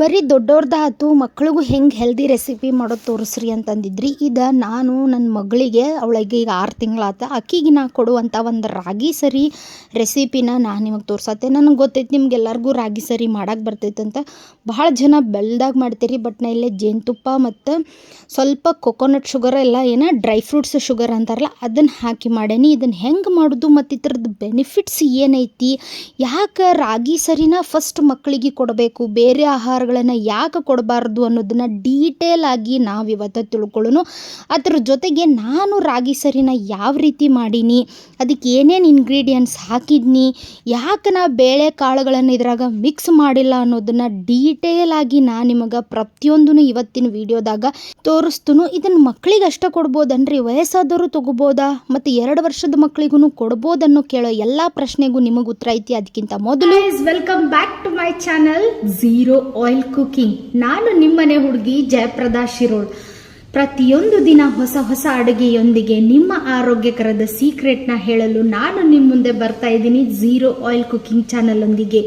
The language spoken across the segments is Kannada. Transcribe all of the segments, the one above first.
ಬರೀ ದೊಡ್ಡವ್ರದ್ದಾತು ಮಕ್ಳಿಗೂ ಹೆಂಗೆ ಹೆಲ್ದಿ ರೆಸಿಪಿ ಮಾಡೋದು ತೋರಿಸ್ರಿ ಅಂತಂದಿದ್ರಿ. ಇದು ನಾನು ನನ್ನ ಮಗಳಿಗೆ, ಅವಳಿಗೆ ಈಗ ಆರು ತಿಂಗಳಾತ ಅಕ್ಕಿಗೆ ನಾ ಕೊಡುವಂಥ ಒಂದು ರಾಗಿ ಸರಿ ರೆಸಿಪಿನ ನಾನು ನಿಮಗೆ ತೋರ್ಸತ್ತೆ ನನಗೆ ಗೊತ್ತೈತೆ ನಿಮ್ಗೆಲ್ಲರಿಗೂ ರಾಗಿ ಸರಿ ಮಾಡಕ್ಕೆ ಬರ್ತೈತೆ ಅಂತ. ಭಾಳ ಜನ ಬೆಳ್ದಾಗ ಮಾಡ್ತೀರಿ, ಬಟ್ ನಾ ಇಲ್ಲೇ ಜೇನುತುಪ್ಪ ಮತ್ತು ಸ್ವಲ್ಪ ಕೊಕೊನಟ್ ಶುಗರ್ ಎಲ್ಲ ಏನೋ ಡ್ರೈ ಫ್ರೂಟ್ಸ್ ಶುಗರ್ ಅಂತಾರಲ್ಲ ಅದನ್ನು ಹಾಕಿ ಮಾಡೇನಿ. ಇದನ್ನು ಹೆಂಗೆ ಮಾಡೋದು ಮತ್ತು ಇದ್ರದ್ದು ಬೆನಿಫಿಟ್ಸ್ ಏನೈತಿ? ಯಾಕೆ ರಾಗಿ ಸರಿನ ಫಸ್ಟ್ ಮಕ್ಕಳಿಗೆ ಕೊಡಬೇಕು? ಬೇರೆ ಆಹಾರಗಳನ್ನು ಯಾಕೆ ಕೊಡಬಾರ್ದು ಅನ್ನೋದನ್ನ ಡೀಟೇಲ್ ಆಗಿ ನಾವು ಇವತ್ತು ತಿಳ್ಕೊಳ್ಳೋಣ ಅದ್ರ ಜೊತೆಗೆ ನಾನು ರಾಗಿ ಸರಿನ ಯಾವ ರೀತಿ ಮಾಡೀನಿ, ಅದಕ್ಕೆ ಏನೇನು ಇಂಗ್ರೀಡಿಯೆಂಟ್ಸ್ ಹಾಕಿದ್ನಿ, ಯಾಕೆ ನಾ ಬೇಳೆ ಕಾಳುಗಳನ್ನು ಇದ್ರಾಗ ಮಿಕ್ಸ್ ಮಾಡಿಲ್ಲ ಅನ್ನೋದನ್ನ ಡೀಟೇಲ್ ಆಗಿ ನಾ ನಿಮಗೆ ಪ್ರತಿಯೊಂದೂ ಇವತ್ತಿನ ವಿಡಿಯೋದಾಗ ತೋರಿಸ್ತನು. ಇದನ್ನು ಮಕ್ಕಳಿಗೆ ಅಷ್ಟೇ ಕೊಡ್ಬೋದನ್ರಿ? ವಯಸ್ಸಾದವರು ತಗೋಬೋದಾ? ಮತ್ತು ಎರಡು ವರ್ಷದ ಮಕ್ಕಳಿಗೂ ಕೊಡ್ಬೋದನ್ನು ಕೇಳೋ ಎಲ್ಲ ಪ್ರಶ್ನೆಗೂ ನಿಮಗೆ ಉತ್ತರ ಐತಿ. ಅದಕ್ಕಿಂತ ಮೊದಲು welcome back to my channel zero oil cooking ನಾನು ನಿಮ್ಮನೆ ಹುಡುಗಿ ಜಯಪ್ರದಾ ಶಿರೋಳ್. ಪ್ರತಿಯೊಂದು ದಿನ ಹೊಸ ಹೊಸ ಅಡುಗೆಯೊಂದಿಗೆ ನಿಮ್ಮ ಆರೋಗ್ಯಕರದ ಸೀಕ್ರೆಟ್ನ ಹೇಳಲು ನಾನು ನಿಮ್ಮ ಮುಂದೆ ಬರ್ತಾ ಇದ್ದೀನಿ ಝೀರೋ ಆಯಿಲ್ ಕುಕಿಂಗ್ ಚಾನಲ್ ಒಂದಿಗೆ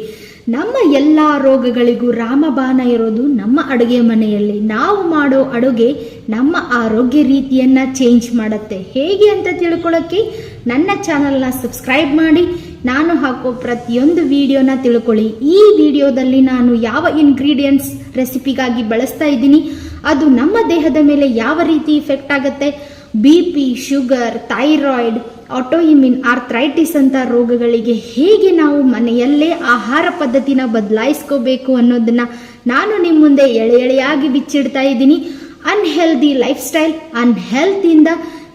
ನಮ್ಮ ಎಲ್ಲ ರೋಗಗಳಿಗೂ ರಾಮಬಾಣ ಇರೋದು ನಮ್ಮ ಅಡುಗೆ ಮನೆಯಲ್ಲಿ. ನಾವು ಮಾಡೋ ಅಡುಗೆ ನಮ್ಮ ಆರೋಗ್ಯ ರೀತಿಯನ್ನ ಚೇಂಜ್ ಮಾಡುತ್ತೆ. ಹೇಗೆ ಅಂತ ತಿಳ್ಕೊಳ್ಳೋಕ್ಕೆ ನನ್ನ ಚಾನಲ್ನ ಸಬ್ಸ್ಕ್ರೈಬ್ ಮಾಡಿ ನಾನು ಹಾಕೋ ಪ್ರತಿಯೊಂದು ವಿಡಿಯೋನ ತಿಳ್ಕೊಳ್ಳಿ. ಈ ವಿಡಿಯೋದಲ್ಲಿ ನಾನು ಯಾವ ಇಂಗ್ರೀಡಿಯೆಂಟ್ಸ್ ರೆಸಿಪಿಗಾಗಿ ಬಳಸ್ತಾ ಇದ್ದೀನಿ, ಅದು ನಮ್ಮ ದೇಹದ ಮೇಲೆ ಯಾವ ರೀತಿ ಇಫೆಕ್ಟ್ ಆಗುತ್ತೆ B P sugar thyroid autoimmune arthritis ಅಂತ ರೋಗಗಳಿಗೆ ಹೇಗೆ ನಾವು ಮನೆಯಲ್ಲೇ ಆಹಾರ ಪದ್ಧತಿನ ಬದಲಾಯಿಸ್ಕೋಬೇಕು ಅನ್ನೋದನ್ನ ನಾನು ನಿಮ್ಮ ಮುಂದೆ ಎಳೆ ಎಳೆಯಾಗಿ ಬಿಚ್ಚಿಡ್ತಾ ಇದ್ದೀನಿ. ಅನ್ಹೆಲ್ದಿ ಲೈಫ್ ಸ್ಟೈಲ್ ಅನ್ಹೆಲ್ತಿಂದ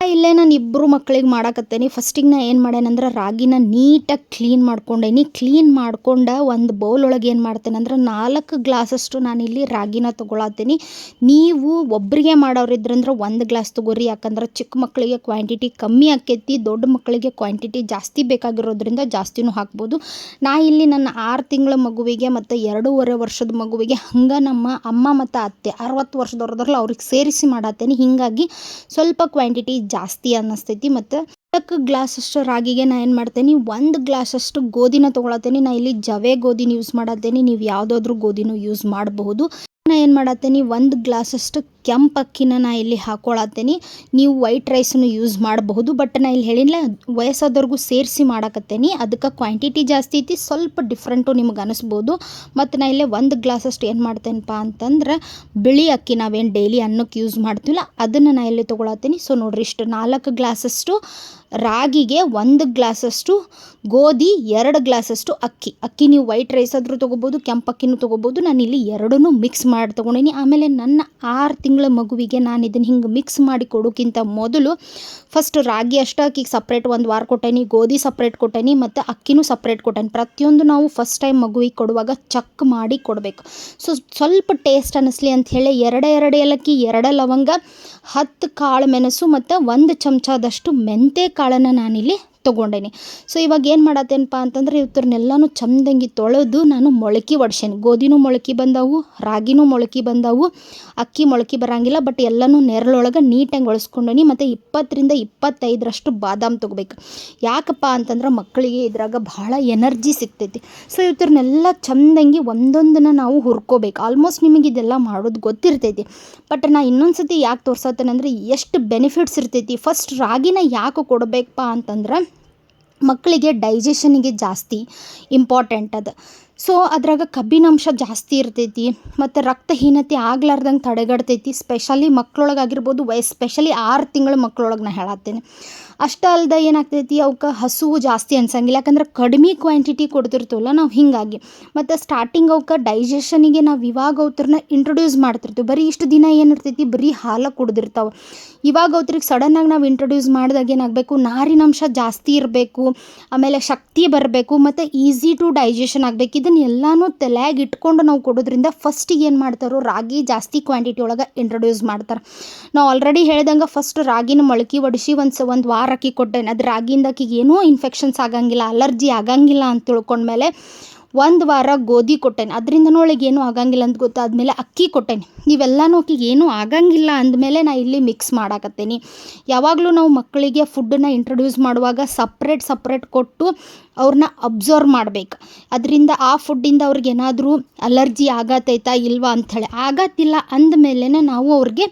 ಇಲ್ಲೇ ನಾನು ಇಬ್ಬರು ಮಕ್ಕಳಿಗೆ ಮಾಡಾಕತ್ತೇನಿ. ಫಸ್ಟಿಗೆ ನಾ ಏನು ಮಾಡ್ಯಾನಂದ್ರೆ ರಾಗಿನ ನೀಟಾಗಿ ಕ್ಲೀನ್ ಮಾಡ್ಕೊಂಡೇನಿ. ಕ್ಲೀನ್ ಮಾಡ್ಕೊಂಡು ಒಂದು ಬೌಲ್ ಒಳಗೆ ಏನು ಮಾಡ್ತೇನೆ ಅಂದ್ರೆ ನಾಲ್ಕು ಗ್ಲಾಸಷ್ಟು ನಾನು ಇಲ್ಲಿ ರಾಗಿನ ತೊಗೊಳತ್ತೀನಿ ನೀವು ಒಬ್ಬರಿಗೆ ಮಾಡೋರಿದ್ರಂದ್ರೆ ಒಂದು ಗ್ಲಾಸ್ ತೊಗೋರಿ. ಯಾಕಂದ್ರೆ ಚಿಕ್ಕ ಮಕ್ಕಳಿಗೆ ಕ್ವಾಂಟಿಟಿ ಕಮ್ಮಿ ಆಕೈತಿ, ದೊಡ್ಡ ಮಕ್ಕಳಿಗೆ ಕ್ವಾಂಟಿಟಿ ಜಾಸ್ತಿ ಬೇಕಾಗಿರೋದ್ರಿಂದ ಜಾಸ್ತಿನೂ ಹಾಕ್ಬೋದು. ನಾ ಇಲ್ಲಿ ನನ್ನ ಆರು ತಿಂಗಳ ಮಗುವಿಗೆ ಮತ್ತು ಎರಡೂವರೆ ವರ್ಷದ ಮಗುವಿಗೆ ಹಂಗೆ ನಮ್ಮ ಅಮ್ಮ ಮತ್ತು ಅತ್ತೆ ಅರವತ್ತು ವರ್ಷದವ್ರದ್ರಲ್ಲ ಅವ್ರಿಗೆ ಸೇರಿಸಿ ಮಾಡತ್ತೇನೆ ಹೀಗಾಗಿ ಸ್ವಲ್ಪ ಕ್ವಾಂಟಿಟಿ ಜಾಸ್ತಿ ಅನ್ನಿಸ್ತೈತಿ ಮತ್ತು ನಾಲ್ಕು ಗ್ಲಾಸಷ್ಟು ರಾಗಿಗೆ ನಾ ಏನು ಮಾಡ್ತೇನೆ, ಒಂದು ಗ್ಲಾಸಷ್ಟು ಗೋಧಿನ ತೊಗೊಳತ್ತೇನೆ. ನಾ ಇಲ್ಲಿ ಜವೆ ಗೋಧಿನ ಯೂಸ್ ಮಾಡತ್ತೇನೆ. ನೀವು ಯಾವುದಾದ್ರೂ ಗೋಧಿನೂ ಯೂಸ್ ಮಾಡಬಹುದು. ನಾ ಏನು ಮಾಡತ್ತೇನೆ, ಒಂದು ಗ್ಲಾಸಷ್ಟು ಕೆಂಪು ಅಕ್ಕಿನ ನಾ ಇಲ್ಲಿ ಹಾಕೊಳತ್ತೇನೆ. ನೀವು ವೈಟ್ ರೈಸನ್ನು ಯೂಸ್ ಮಾಡಬಹುದು ಬಟ್ ನಾ ಇಲ್ಲಿ ಹೇಳಿಲ್ಲ, ವಯಸ್ಸಾದವ್ರಿಗೂ ಸೇರಿಸಿ ಮಾಡಕತ್ತೇನೆ. ಅದಕ್ಕೆ ಕ್ವಾಂಟಿಟಿ ಜಾಸ್ತಿ ಐತಿ, ಸ್ವಲ್ಪ ಡಿಫ್ರೆಂಟು ನಿಮ್ಗೆ ಅನಿಸ್ಬೋದು. ಮತ್ತು ನಾ ಇಲ್ಲೇ ಒಂದು ಗ್ಲಾಸಷ್ಟು ಏನು ಮಾಡ್ತೇನಪ್ಪ ಅಂತಂದ್ರೆ, ಬಿಳಿ ಅಕ್ಕಿ ನಾವೇನು ಡೈಲಿ ಅನ್ನಕ್ಕೆ ಯೂಸ್ ಮಾಡ್ತೀವಲ್ಲ ಅದನ್ನು ನಾ ಇಲ್ಲಿ ತೊಗೊಳತ್ತೀನಿ. ಸೊ ನೋಡ್ರಿ, ಇಷ್ಟು ನಾಲ್ಕು ಗ್ಲಾಸಷ್ಟು ರಾಗಿಗೆ ಒಂದು ಗ್ಲಾಸಷ್ಟು ಗೋಧಿ ಎರಡು ಗ್ಲಾಸಷ್ಟು ಅಕ್ಕಿ. ಅಕ್ಕಿ ನೀವು ವೈಟ್ ರೈಸ್ ಆದರೂ ತೊಗೋಬೋದು ಕೆಂಪು ಅಕ್ಕಿನೂ ತೊಗೋಬೋದು, ನಾನು ಇಲ್ಲಿ ಎರಡನ್ನೂ ಮಿಕ್ಸ್ ಮಾಡಿ ತೊಗೊಂಡೀನಿ. ಆಮೇಲೆ ನನ್ನ ಆರು ತಿಂಗಳ ಮಗುವಿಗೆ ನಾನು ಇದನ್ನು ಹಿಂಗೆ ಮಿಕ್ಸ್ ಮಾಡಿ ಕೊಡೋಕ್ಕಿಂತ ಮೊದಲು ಫಸ್ಟ್ ರಾಗಿ ಅಷ್ಟು ಅಕ್ಕಿಗೆ ಸಪ್ರೇಟ್ ಒಂದು ವಾರ ಕೊಟ್ಟೇನಿ, ಗೋಧಿ ಸಪ್ರೇಟ್ ಕೊಟ್ಟೇನಿ ಮತ್ತು ಅಕ್ಕಿನೂ ಸಪ್ರೇಟ್ ಕೊಟ್ಟೇನಿ. ಪ್ರತಿಯೊಂದು ನಾವು ಫಸ್ಟ್ ಟೈಮ್ ಮಗುವಿಗೆ ಕೊಡುವಾಗ ಚಕ್ ಮಾಡಿ ಕೊಡಬೇಕು. ಸೊ ಸ್ವಲ್ಪ ಟೇಸ್ಟ್ ಅನ್ನಿಸ್ಲಿ ಅಂತ ಹೇಳಿ ಎರಡೇ ಎರಡು ಏಲಕ್ಕಿ, ಎರಡು ಲವಂಗ, ಹತ್ತು ಕಾಳು ಮೆಣಸು ಮತ್ತು ಒಂದು ಚಮಚದಷ್ಟು ಮೆಂತೆ ಕಾಳನ್ನು ನಾನಿಲ್ಲಿ ತೊಗೊಂಡೇನಿ. ಸೊ ಇವಾಗ ಏನು ಮಾಡತ್ತೇನಪ್ಪ ಅಂತಂದ್ರೆ ಇವ್ರನ್ನೆಲ್ಲನೂ ಚಂದಂಗಿ ತೊಳೆದು ನಾನು ಮೊಳಕೆ ಒಡ್ಸೇನಿ. ಗೋಧಿನೂ ಮೊಳಕೆ ಬಂದವು, ರಾಗಿನೂ ಮೊಳಕೆ ಬಂದವು, ಅಕ್ಕಿ ಮೊಳಕೆ ಬರಂಗಿಲ್ಲ ಬಟ್ ಎಲ್ಲನೂ ನೆರಳೊಳಗೆ ನೀಟಾಗಿ ಒಳಸ್ಕೊಂಡೇನಿ, ಮತ್ತು ಇಪ್ಪತ್ತರಿಂದ ಇಪ್ಪತ್ತೈದರಷ್ಟು ಬಾದಾಮ್ ತೊಗೋಬೇಕು. ಯಾಕಪ್ಪ ಅಂತಂದ್ರೆ ಮಕ್ಕಳಿಗೆ ಇದ್ರಾಗ ಭಾಳ ಎನರ್ಜಿ ಸಿಗ್ತೈತಿ. ಸೊ ಇವ್ರನ್ನೆಲ್ಲ ಚಂದಂಗಿ ಒಂದೊಂದನ್ನು ನಾವು ಹುರ್ಕೋಬೇಕು. ಆಲ್ಮೋಸ್ಟ್ ನಿಮಗೆ ಇದೆಲ್ಲ ಮಾಡೋದು ಗೊತ್ತಿರ್ತೈತಿ. ಬಟ್ ನಾ ಇನ್ನೊಂದು ಸತಿ ಯಾಕೆ ತೋರ್ಸತ್ತೇನೆಂದ್ರೆ, ಎಷ್ಟು ಬೆನಿಫಿಟ್ಸ್ ಇರ್ತೈತಿ. ಫಸ್ಟ್ ರಾಗಿನ ಯಾಕೆ ಕೊಡಬೇಕಪ್ಪ ಅಂತಂದ್ರೆ ಮಕ್ಕಳಿಗೆ ಡೈಜೆಷನಿಗೆ ಜಾಸ್ತಿ ಇಂಪಾರ್ಟೆಂಟ್ ಅದು. ಸೊ ಅದ್ರಾಗ ಕಬ್ಬಿನಾಂಶ ಜಾಸ್ತಿ ಇರ್ತೈತಿ, ಮತ್ತು ರಕ್ತಹೀನತೆ ಆಗ್ಲಾರ್ದಂಗೆ ತಡೆಗಟ್ತೈತಿ ಸ್ಪೆಷಲಿ ಮಕ್ಳೊಳಗಾಗಿರ್ಬೋದು ವಯಸ್ಸು ಸ್ಪೆಷಲಿ ಆರು ತಿಂಗಳ ಮಕ್ಳೊಳಗೆ ನಾ ಹೇಳತ್ತೇನೆ. ಅಷ್ಟೇ ಅಲ್ಲದೆ ಏನಾಗ್ತೈತಿ ಅವಕ್ಕೆ ಹಸುವು ಜಾಸ್ತಿ ಅನ್ಸಂಗಿಲ್ಲ, ಯಾಕಂದ್ರೆ ಕಡಿಮೆ ಕ್ವಾಂಟಿಟಿ ಕೊಡ್ತಿರ್ತೀವಲ್ಲ ನಾವು ಹೀಗಾಗಿ. ಮತ್ತು ಸ್ಟಾರ್ಟಿಂಗ್ ಅವಕ್ಕೆ ಡೈಜೆಷನಿಗೆ ನಾವು ಇವಾಗ ಅವ್ರನ್ನ ಇಂಟ್ರೊಡ್ಯೂಸ್ ಮಾಡ್ತಿರ್ತೀವಿ. ಬರೀ ಇಷ್ಟು ದಿನ ಏನಿರ್ತೈತಿ, ಬರೀ ಹಾಲು ಕುಡ್ದಿರ್ತಾವೆ. ಇವಾಗ ಅವ್ರಿಗೆ ಸಡನ್ನಾಗಿ ನಾವು ಇಂಟ್ರೊಡ್ಯೂಸ್ ಮಾಡಿದಾಗ ಏನಾಗಬೇಕು, ನಾರಿನಾಂಶ ಜಾಸ್ತಿ ಇರಬೇಕು ಆಮೇಲೆ ಶಕ್ತಿ ಬರಬೇಕು ಮತ್ತು ಈಸಿ ಟು ಡೈಜೆಷನ್ ಆಗಬೇಕು. ಇದನ್ನೆಲ್ಲನೂ ತಲೆಯಾಗ ಇಟ್ಕೊಂಡು ನಾವು ಕೊಡೋದ್ರಿಂದ ಫಸ್ಟಿಗೆ ಏನು ಮಾಡ್ತಾರೋ ರಾಗಿ ಜಾಸ್ತಿ ಕ್ವಾಂಟಿಟಿ ಒಳಗೆ ಇಂಟ್ರೊಡ್ಯೂಸ್ ಮಾಡ್ತಾರೆ. ನಾವು ಆಲ್ರೆಡಿ ಹೇಳ್ದಂಗೆ ಫಸ್ಟ್ ರಾಗಿನ ಮೊಳಕೆ ಒಡಿಸಿ ಒಂದು ಒಂದು ವಾರ ಅಕ್ಕಿ ಕೊಟ್ಟೇನೆ. ಅದು ರಾಗಿಯಿಂದ ಆಕಿಗೆ ಏನೂ ಇನ್ಫೆಕ್ಷನ್ಸ್ ಆಗಂಗಿಲ್ಲ ಅಲರ್ಜಿ ಆಗಂಗಿಲ್ಲ ಅಂತ ತಿಳ್ಕೊಂಡ್ಮೇಲೆ ಒಂದು ವಾರ ಗೋಧಿ ಕೊಟ್ಟೇನೆ. ಅದರಿಂದ ಅವಳಿಗೆ ಏನೂ ಆಗಂಗಿಲ್ಲ ಅಂತ ಗೊತ್ತಾದ್ಮೇಲೆ ಅಕ್ಕಿ ಕೊಟ್ಟೇನೆ. ಇವೆಲ್ಲನೂ ಆಕಿಗೆ ಏನೂ ಆಗಂಗಿಲ್ಲ ಅಂದಮೇಲೆ ನಾ ಇಲ್ಲಿ ಮಿಕ್ಸ್ ಮಾಡಾಕತ್ತೇನೆ. ಯಾವಾಗಲೂ ನಾವು ಮಕ್ಕಳಿಗೆ ಫುಡ್ಡನ್ನ ಇಂಟ್ರೊಡ್ಯೂಸ್ ಮಾಡುವಾಗ ಸಪ್ರೇಟ್ ಸಪ್ರೇಟ್ ಕೊಟ್ಟು ಅವ್ರನ್ನ ಅಬ್ಸರ್ವ್ ಮಾಡ್ಬೇಕು. ಅದರಿಂದ ಆ ಫುಡ್ಡಿಂದ ಅವ್ರಿಗೆ ಏನಾದರೂ ಅಲರ್ಜಿ ಆಗತೈತಾ ಇಲ್ವಾ ಅಂಥೇಳಿ ಆಗತ್ತಿಲ್ಲ ಅಂದಮೇಲೆ ನಾವು ಅವ್ರಿಗೆ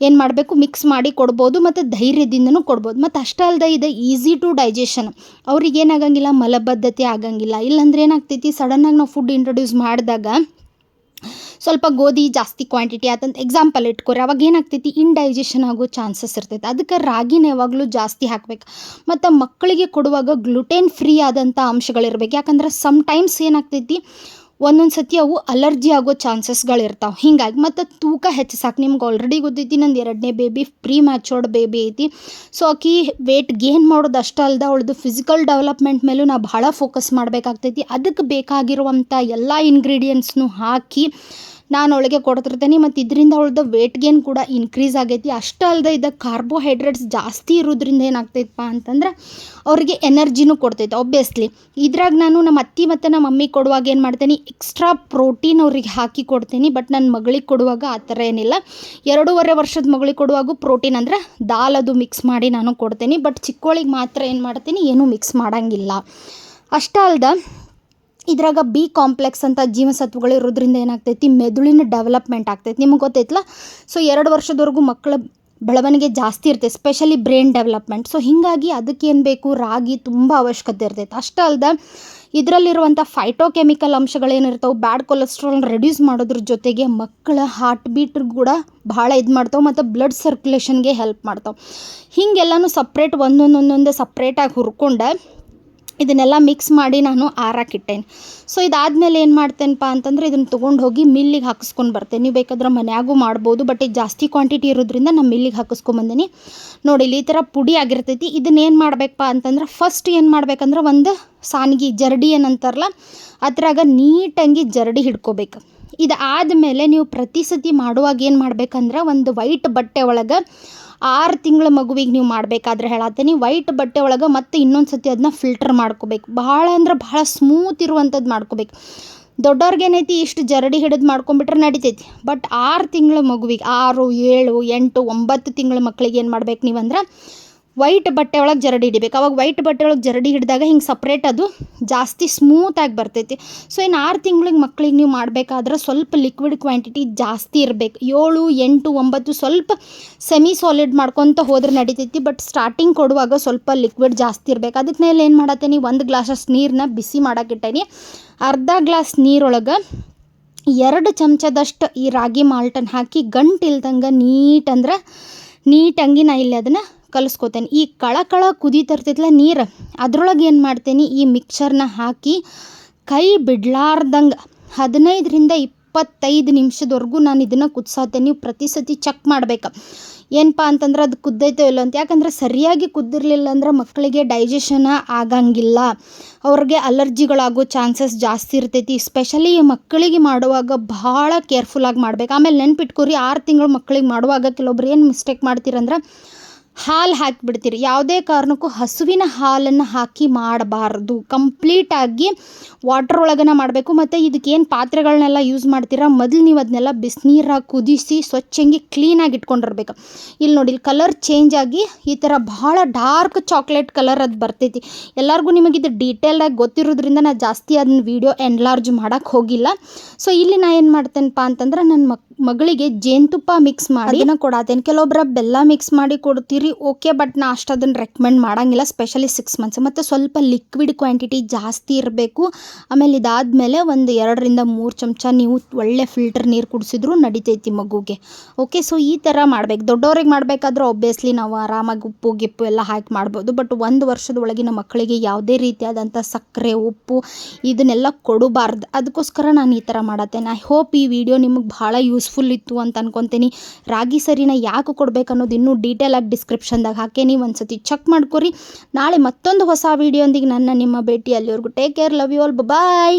ಏನು ಮಾಡಬೇಕು? ಮಿಕ್ಸ್ ಮಾಡಿ ಕೊಡ್ಬೋದು ಮತ್ತು ಧೈರ್ಯದಿಂದನೂ ಕೊಡ್ಬೋದು. ಮತ್ತು ಅಷ್ಟೇ ಅಲ್ಲದೆ ಇದು ಈಸಿ ಟು ಡೈಜೆಷನ್ ಅವ್ರಿಗೆ ಏನಾಗಂಗಿಲ್ಲ, ಮಲಬದ್ಧತೆ ಆಗಂಗಿಲ್ಲ. ಇಲ್ಲಾಂದ್ರೆ ಏನಾಗ್ತೈತಿ? ಸಡನ್ನಾಗಿ ನಾವು ಫುಡ್ ಇಂಟ್ರೊಡ್ಯೂಸ್ ಮಾಡಿದಾಗ ಸ್ವಲ್ಪ ಗೋಧಿ ಜಾಸ್ತಿ ಕ್ವಾಂಟಿಟಿ ಆತಂತ ಎಕ್ಸಾಂಪಲ್ ಇಟ್ಕೊರಿ. ಅವಾಗ ಏನಾಗ್ತೈತಿ? ಇಂಡೈಜೆಷನ್ ಆಗೋ ಚಾನ್ಸಸ್ ಇರ್ತೈತೆ. ಅದಕ್ಕೆ ರಾಗಿನ ಯಾವಾಗಲೂ ಜಾಸ್ತಿ ಹಾಕ್ಬೇಕು. ಮತ್ತು ಮಕ್ಕಳಿಗೆ ಕೊಡುವಾಗ ಗ್ಲುಟೇನ್ ಫ್ರೀ ಆದಂಥ ಅಂಶಗಳಿರ್ಬೇಕು. ಯಾಕಂದ್ರೆ ಸಮ್ಟೈಮ್ಸ್ ಏನಾಗ್ತೈತಿ? ಒಂದೊಂದು ಸತಿ ಅವು ಅಲರ್ಜಿ ಆಗೋ ಚಾನ್ಸಸ್ಗಳಿರ್ತಾವೆ. ಹಿಂಗಾಗಿ ಮತ್ತು ತೂಕ ಹೆಚ್ಚಿಸಾಕೆ ನಿಮ್ಗೆ ಆಲ್ರೆಡಿ ಗೊತ್ತೈತಿ ನಂದು ಎರಡನೇ ಬೇಬಿ ಪ್ರೀ ಮ್ಯಾಚೋರ್ಡ್ ಬೇಬಿ ಐತಿ. ಸೊ ಆಕಿ ವೇಟ್ ಗೇನ್ ಮಾಡೋದು ಅಷ್ಟೇ ಅಲ್ಲದೆ ಅವಳದು ಫಿಸಿಕಲ್ ಡೆವಲಪ್ಮೆಂಟ್ ಮೇಲೂ ನಾ ಭಾಳ ಫೋಕಸ್ ಮಾಡಬೇಕಾಗ್ತೈತಿ. ಅದಕ್ಕೆ ಬೇಕಾಗಿರುವಂಥ ಎಲ್ಲ ಇಂಗ್ರೀಡಿಯೆಂಟ್ಸ್ನು ಹಾಕಿ ನಾನು ಅವಳಿಗೆ ಕೊಡ್ತಿರ್ತೇನೆ, ಮತ್ತು ಇದರಿಂದ ಅವಳದ ವೇಟ್ ಗೇನ್ ಕೂಡ ಇನ್ಕ್ರೀಸ್ ಆಗೈತಿ. ಅಷ್ಟೇ ಅಲ್ಲದೆ ಇದು ಕಾರ್ಬೋಹೈಡ್ರೇಟ್ಸ್ ಜಾಸ್ತಿ ಇರೋದ್ರಿಂದ ಏನಾಗ್ತೈತಪ್ಪ ಅಂತಂದ್ರೆ ಅವರಿಗೆ ಎನರ್ಜಿನೂ ಕೊಡ್ತೈತೆ ಒಬ್ಬಿಯಸ್ಲಿ ಇದ್ರಾಗ ನಾನು ನಮ್ಮ ಅತ್ತಿ ಮತ್ತು ನಮ್ಮ ಮಮ್ಮಿ ಕೊಡುವಾಗ ಏನು ಮಾಡ್ತೀನಿ ಎಕ್ಸ್ಟ್ರಾ ಪ್ರೋಟೀನ್ ಅವ್ರಿಗೆ ಹಾಕಿ ಕೊಡ್ತೀನಿ ಬಟ್ ನನ್ನ ಮಗಳಿಗೆ ಕೊಡುವಾಗ ಆ ಥರ ಏನಿಲ್ಲ. ಎರಡೂವರೆ ವರ್ಷದ ಮಗಳಿಗೆ ಕೊಡುವಾಗ ಪ್ರೋಟೀನ್ ಅಂದ್ರೆ ದಾಲ್ ಅದು ಮಿಕ್ಸ್ ಮಾಡಿ ನಾನು ಕೊಡ್ತೀನಿ ಬಟ್ ಚಿಕ್ಕೋಳಿಗೆ ಮಾತ್ರ ಏನು ಮಾಡ್ತೀನಿ, ಏನೂ ಮಿಕ್ಸ್ ಮಾಡೋಂಗಿಲ್ಲ. ಅಷ್ಟೇ ಅಲ್ದ ಇದ್ರಾಗ ಬಿ ಕಾಂಪ್ಲೆಕ್ಸ್ ಅಂತ ಜೀವಸತ್ವಗಳು ಇರೋದ್ರಿಂದ ಏನಾಗ್ತೈತಿ? ಮೆದುಳಿನ ಡೆವಲಪ್ಮೆಂಟ್ ಆಗ್ತೈತಿ. ನಿಮಗೆ ಗೊತ್ತೈತಲ್ಲ ಸೊ ಎರಡು ವರ್ಷದವರೆಗೂ ಮಕ್ಕಳ ಬೆಳವಣಿಗೆ ಜಾಸ್ತಿ ಇರ್ತೈತೆ ಸ್ಪೆಷಲಿ ಬ್ರೈನ್ ಡೆವಲಪ್ಮೆಂಟ್ ಸೊ ಹೀಗಾಗಿ ಅದಕ್ಕೇನು ಬೇಕು? ರಾಗಿ ತುಂಬ ಅವಶ್ಯಕತೆ ಇರ್ತೈತೆ. ಅಷ್ಟೇ ಅಲ್ಲದೆ ಇದರಲ್ಲಿರುವಂಥ ಫೈಟೋಕೆಮಿಕಲ್ ಅಂಶಗಳೇನಿರ್ತಾವೆ ಬ್ಯಾಡ್ ಕೊಲೆಸ್ಟ್ರಾಲ್ ರೆಡ್ಯೂಸ್ ಮಾಡೋದ್ರ ಜೊತೆಗೆ ಮಕ್ಕಳ ಹಾರ್ಟ್ ಬೀಟ್ ಕೂಡ ಭಾಳ ಇದು ಮಾಡ್ತಾವೆ ಮತ್ತು ಬ್ಲಡ್ ಸರ್ಕ್ಯುಲೇಷನ್ಗೆ ಹೆಲ್ಪ್ ಮಾಡ್ತಾವೆ. ಹೀಗೆಲ್ಲನೂ ಸಪ್ರೇಟ್ ಒಂದೊಂದೊಂದೊಂದೇ ಸಪ್ರೇಟಾಗಿ ಹುರ್ಕೊಂಡು ಇದನ್ನೆಲ್ಲ ಮಿಕ್ಸ್ ಮಾಡಿ ನಾನು ಆರಾಕಿಟ್ಟೇನೆ ಸೊ ಇದಾದಮೇಲೆ ಏನು ಮಾಡ್ತೇನಪ್ಪ ಅಂತಂದ್ರೆ ಇದನ್ನು ತೊಗೊಂಡು ಹೋಗಿ ಮಿಲ್ಲಿಗೆ ಹಾಕಿಸ್ಕೊಂಡು ಬರ್ತೇನೆ. ನೀವು ಬೇಕಾದ್ರೆ ಮನೆಯಾಗೂ ಮಾಡ್ಬೋದು ಬಟ್ ಇದು ಜಾಸ್ತಿ ಕ್ವಾಂಟಿಟಿ ಇರೋದ್ರಿಂದ ನಾನು ಮಿಲ್ಲಿಗೆ ಹಾಕಿಸ್ಕೊಂಬಂದಿನಿ ನೋಡಿ, ಇಲ್ಲಿ ಈ ಥರ ಪುಡಿ ಆಗಿರ್ತೈತಿ. ಇದನ್ನೇನು ಮಾಡಬೇಕಪ್ಪ ಅಂತಂದ್ರೆ ಫಸ್ಟ್ ಏನು ಮಾಡ್ಬೇಕಂದ್ರೆ ಒಂದು ಸಾನ್ಗಿ ಜರಡಿ ಏನಂತಾರಲ್ಲ, ಅದ್ರಾಗ ನೀಟಾಗಿ ಜರಡಿ ಹಿಡ್ಕೋಬೇಕು. ಇದು ಆದಮೇಲೆ ನೀವು ಪ್ರತಿ ಸತಿ ಮಾಡುವಾಗ ಏನು ಮಾಡ್ಬೇಕಂದ್ರೆ ಒಂದು ವೈಟ್ ಬಟ್ಟೆ ಒಳಗೆ ಆರು ತಿಂಗಳ ಮಗುವಿಗೆ ನೀವು ಮಾಡಬೇಕಾದ್ರೆ ಹೇಳತ್ತೀನಿ. ವೈಟ್ ಬಟ್ಟೆ ಒಳಗೆ ಮತ್ತೆ ಇನ್ನೊಂದು ಸತಿ ಅದನ್ನ ಫಿಲ್ಟರ್ ಮಾಡ್ಕೋಬೇಕು. ಭಾಳ ಅಂದ್ರೆ ಭಾಳ ಸ್ಮೂತ್ ಇರುವಂಥದ್ದು ಮಾಡ್ಕೋಬೇಕು. ದೊಡ್ಡವ್ರಿಗೇನೈತಿ ಇಷ್ಟು ಜರಡಿ ಹಿಡಿದು ಮಾಡ್ಕೊಂಬಿಟ್ರೆ ನಡಿತೈತಿ. ಬಟ್ ಆರು ತಿಂಗಳ ಮಗುವಿಗೆ, ಆರು, ಏಳು, ಎಂಟು, ಒಂಬತ್ತು ತಿಂಗಳ ಮಕ್ಕಳಿಗೆ ಏನು ಮಾಡ್ಬೇಕು ನೀವಂದ್ರೆ ವೈಟ್ ಬಟ್ಟೆ ಒಳಗೆ ಜರಡಿ ಹಿಡಿಬೇಕು ಅವಾಗ ವೈಟ್ ಬಟ್ಟೆ ಒಳಗೆ ಜರಡಿ ಹಿಡಿದಾಗ ಹಿಂಗೆ ಸಪ್ರೇಟ್ ಅದು ಜಾಸ್ತಿ ಸ್ಮೂತಾಗಿ ಬರ್ತೈತಿ. ಸೊ ಇನ್ನು ಆರು ತಿಂಗಳಿಗೆ ಮಕ್ಳಿಗೆ ನೀವು ಮಾಡಬೇಕಾದ್ರೆ ಸ್ವಲ್ಪ ಲಿಕ್ವಿಡ್ ಕ್ವಾಂಟಿಟಿ ಜಾಸ್ತಿ ಇರಬೇಕು. ಏಳು, ಎಂಟು, ಒಂಬತ್ತು ಸ್ವಲ್ಪ ಸೆಮಿ ಸಾಲಿಡ್ ಮಾಡ್ಕೊತ ಹೋದ್ರೆ ನಡಿತೈತಿ ಬಟ್ ಸ್ಟಾರ್ಟಿಂಗ್ ಕೊಡುವಾಗ ಸ್ವಲ್ಪ ಲಿಕ್ವಿಡ್ ಜಾಸ್ತಿ ಇರಬೇಕು. ಅದಕ್ಕೆ ಮೇಲೆ ಏನು ಮಾಡತ್ತೀನಿ ಒಂದು ಗ್ಲಾಸಸ್ ನೀರನ್ನ ಬಿಸಿ ಮಾಡೋಕ್ಕಿಟ್ಟೇನಿ ಅರ್ಧ ಗ್ಲಾಸ್ ನೀರೊಳಗೆ ಎರಡು ಚಮಚದಷ್ಟು ಈ ರಾಗಿ ಮಾಲ್ಟನ್ನು ಹಾಕಿ ಗಂಟು ನೀಟ್ ಅಂದ್ರೆ ನೀಟಂಗಿ ನಾ ಇಲ್ಲಿ ಅದನ್ನು ಕಲಿಸ್ಕೊತೇನೆ. ಈ ಕಳ ಕಳ ಕುದೀತಿರ್ತೈತಲ್ಲ ನೀರು? ಅದ್ರೊಳಗೆ ಏನು ಮಾಡ್ತೀನಿ? ಈ ಮಿಕ್ಸರ್ನ ಹಾಕಿ ಕೈ ಬಿಡ್ಲಾರ್ದಂಗೆ ಹದಿನೈದರಿಂದ ಇಪ್ಪತ್ತೈದು ನಿಮಿಷದವರೆಗೂ ನಾನು ಇದನ್ನು ಕುದಿಸತ್ತೇನೆ ನೀವು ಪ್ರತಿ ಸತಿ ಚೆಕ್ ಮಾಡ್ಬೇಕು. ಏನಪ್ಪ ಅಂತಂದ್ರೆ ಅದು ಕುದ್ದೈತೋ ಇಲ್ಲ ಅಂತ. ಯಾಕಂದ್ರೆ ಸರಿಯಾಗಿ ಕುದ್ದಿರಲಿಲ್ಲ ಅಂದ್ರೆ ಮಕ್ಕಳಿಗೆ ಡೈಜೆಷನ್ ಆಗಂಗಿಲ್ಲ. ಅವ್ರಿಗೆ ಅಲರ್ಜಿಗಳಾಗೋ ಚಾನ್ಸಸ್ ಜಾಸ್ತಿ ಇರ್ತೈತಿ. ಸ್ಪೆಷಲಿ ಮಕ್ಕಳಿಗೆ ಮಾಡುವಾಗ ಭಾಳ ಕೇರ್ಫುಲ್ಲಾಗಿ ಮಾಡ್ಬೇಕು. ಆಮೇಲೆ ನೆನ್ಪಿಟ್ಕೊರಿ, ಆರು ತಿಂಗಳು ಮಕ್ಕಳಿಗೆ ಮಾಡುವಾಗ ಕೆಲವೊಬ್ರು ಏನು ಮಿಸ್ಟೇಕ್ ಮಾಡ್ತೀರಂದ್ರೆ ಹಾಲು ಹಾಕಿಬಿಡ್ತೀರಿ. ಯಾವುದೇ ಕಾರಣಕ್ಕೂ ಹಸುವಿನ ಹಾಲನ್ನು ಹಾಕಿ ಮಾಡಬಾರ್ದು. ಕಂಪ್ಲೀಟಾಗಿ ವಾಟ್ರ್ ಒಳಗನ ಮಾಡಬೇಕು. ಮತ್ತು ಇದಕ್ಕೆ ಏನು ಪಾತ್ರೆಗಳನ್ನೆಲ್ಲ ಯೂಸ್ ಮಾಡ್ತೀರಾ? ಮೊದಲು ನೀವು ಅದನ್ನೆಲ್ಲ ಬಿಸಿನೀರಾಗಿ ಕುದಿಸಿ ಸ್ವಚ್ಛಂಗಿ ಕ್ಲೀನಾಗಿ ಇಟ್ಕೊಂಡಿರ್ಬೇಕು. ಇಲ್ಲಿ ನೋಡಿ ಇಲ್ಲಿ ಕಲರ್ ಚೇಂಜ್ ಆಗಿ ಈ ಥರ ಭಾಳ ಡಾರ್ಕ್ ಚಾಕ್ಲೇಟ್ ಕಲರ್ ಅದು ಬರ್ತೈತಿ. ಎಲ್ಲರಿಗೂ ನಿಮಗೆ ಇದು ಡೀಟೇಲ್ಡಾಗಿ ಗೊತ್ತಿರೋದ್ರಿಂದ ನಾನು ಜಾಸ್ತಿ ಅದನ್ನ ವೀಡಿಯೋ ಎನ್ಲಾರ್ಜ್ ಮಾಡೋಕ್ಕೆ ಹೋಗಿಲ್ಲ. ಸೊ ಇಲ್ಲಿ ನಾನು ಏನು ಮಾಡ್ತೇನಪ್ಪ ಅಂತಂದ್ರೆ ನನ್ನ ಮಕ್ ಮಗಳಿಗೆ ಜೇನುತುಪ್ಪ ಮಿಕ್ಸ್ ಮಾಡಿ ಅದನ್ನ ಕೊಡಾತೇನೆ. ಕೆಲವೊಬ್ಬರ ಬೆಲ್ಲ ಮಿಕ್ಸ್ ಮಾಡಿ ಕೊಡ್ತೀರಿ ಓಕೆ ಬಟ್ ನಾ ಅಷ್ಟು ಅದನ್ನು ರೆಕಮೆಂಡ್ ಮಾಡಂಗಿಲ್ಲ ಸ್ಪೆಷಲಿ ಸಿಕ್ಸ್ ಮಂತ್ಸ್ ಮತ್ತು ಸ್ವಲ್ಪ ಲಿಕ್ವಿಡ್ ಕ್ವಾಂಟಿಟಿ ಜಾಸ್ತಿ ಇರಬೇಕು. ಆಮೇಲೆ ಇದಾದಮೇಲೆ ಒಂದು ಎರಡರಿಂದ ಮೂರು ಚಮಚ ನೀವು ಒಳ್ಳೆ ಫಿಲ್ಟರ್ ನೀರು ಕುಡಿಸಿದ್ರು ನಡಿತೈತಿ ಮಗುಗೆ. ಓಕೆ ಸೊ ಈ ಥರ ಮಾಡ್ಬೇಕು. ದೊಡ್ಡವ್ರಿಗೆ ಮಾಡಬೇಕಾದ್ರೆ ಒಬ್ಬಿಯಸ್ಲಿ ನಾವು ಆರಾಮಾಗಿ ಉಪ್ಪು, ಗಿಪ್ಪು ಎಲ್ಲ ಹಾಕಿ ಮಾಡ್ಬೋದು. ಬಟ್ ಒಂದು ವರ್ಷದ ಒಳಗಿನ ಮಕ್ಕಳಿಗೆ ಯಾವುದೇ ರೀತಿಯಾದಂಥ ಸಕ್ಕರೆ, ಉಪ್ಪು, ಇದನ್ನೆಲ್ಲ ಕೊಡಬಾರ್ದು. ಅದಕ್ಕೋಸ್ಕರ ನಾನು ಈ ಥರ ಮಾಡತ್ತೇನೆ. ಐ ಹೋಪ್ ಈ ವಿಡಿಯೋ ನಿಮಗೆ ಭಾಳ ಯೂಸ್ಫುಲ್ ಇತ್ತು ಅಂತ ಅನ್ಕೊತೀನಿ. ರಾಗಿ ಸರಿನ ಯಾಕೆ ಕೊಡ್ಬೇಕು ಅನ್ನೋದು ಇನ್ನೂ ಡೀಟೇಲಾಗಿ ಡಿಸ್ಕ್ರಿಪ್ಷನ್ದಾಗ ಹಾಕೇನಿ. ಒಂದು ಸತಿ ಚೆಕ್ ಮಾಡ್ಕೊರಿ. ನಾಳೆ ಮತ್ತೊಂದು ಹೊಸ ವೀಡಿಯೊಂದಿಗೆ ನನ್ನ ನಿಮ್ಮ ಭೇಟಿ ಅಲ್ಲಿವರೆಗೂ take care love you all bye